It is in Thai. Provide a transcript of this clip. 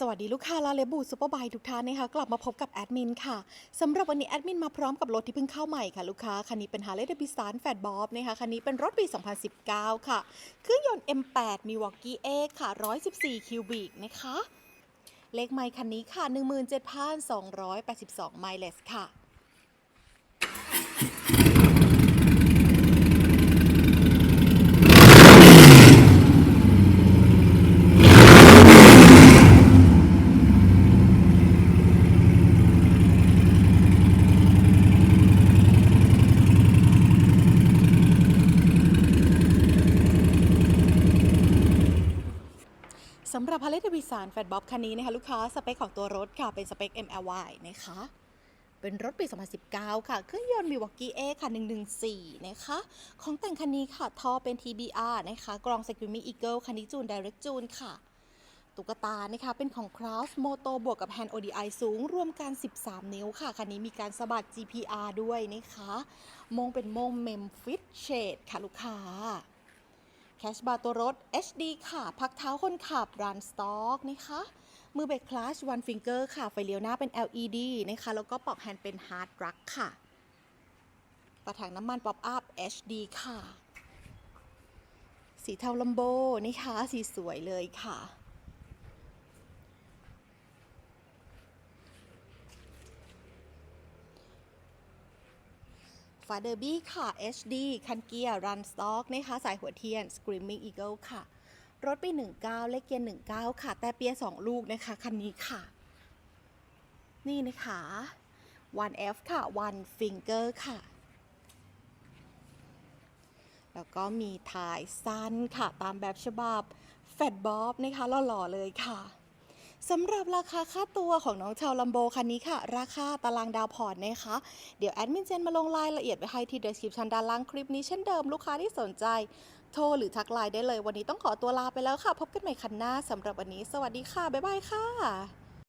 สวัสดีลูกค้าลาเลบูซูเปอร์บายทุกท่านนะคะกลับมาพบกับแอดมินค่ะสำหรับวันนี้แอดมินมาพร้อมกับรถที่เพิ่งเข้าใหม่ค่ะลูกค้าคันนี้เป็น Harley Davidson Fat Bob นะคะคันนี้เป็นรถปี 2019 ค่ะ เครื่องยนต์ M8 มีวอกกี้เอค่ะ 114 คิวบิกนะคะ เลขไมล์คันนี้ค่ะ 17,282 ไมล์เลสค่ะ สำหรับ Harley Davidson Fat Bob คันนี้นะคะลูกค้าสเปคของตัวรถค่ะเป็นสเปค MLY นะคะ เป็นรถปี 2019 ค่ะ เครื่องยนต์มีวอกกี้เอค่ะ 114 นะคะ ของแต่งคันนี้ค่ะ ท่อเป็น TBR นะคะ กรอง Security Eagle คันนี้จูน Direct จูนค่ะ ตุ๊กตานะคะ เป็นของ Kraus Moto บวกกับ Hand ODI สูง รวมกัน 13 นิ้วค่ะ คันนี้มีการสะบัด GPR ด้วยนะคะ มงเป็นมง Memphis Shade ค่ะลูกค้า คชบาร์ตัวรถ HD ค่ะ พักเท้าคนขับรันสต็อกนะคะ มือเบรกคลาชวันฟิงเกอร์ค่ะ ไฟเลี้ยวหน้าเป็น LED นะคะ แล้วก็ปอกแฮนด์เป็นฮาร์ดรักค่ะกระถางน้ำมันป๊อปอัพ HD ค่ะ สีเทาลัมโบนะคะ สีสวยเลยค่ะ ฝาเดอร์บี้ค่ะ HD คันเกียร์รันสต็อกนะคะสายหัวเทียน Screaming Eagle ค่ะ รถปี 19 เลขเกียร์ 19 ค่ะ แต่เปียร์ 2 ลูกนะคะ คันนี้ค่ะ นี่นะคะ 1F ค่ะ1 Finger ค่ะ แล้วก็มีทายสั้นค่ะ ตามแบบฉบับแฟดบ๊อบนะคะหล่อๆเลยค่ะ สำหรับราคาค่าตัวของน้องชาวลัมโบคันนี้ค่ะ ราคาตารางดาวผ่อนนะคะ เดี๋ยวแอดมินเจนมาลงรายละเอียดไว้ให้ที่ description ด้านล่างคลิปนี้เช่นเดิมลูกค้าที่สนใจ โทรหรือทักไลน์ได้เลย วันนี้ต้องขอตัวลาไปแล้วค่ะ พบกันใหม่คันหน้าสำหรับวันนี้ สวัสดีค่ะ บ๊ายบายค่ะ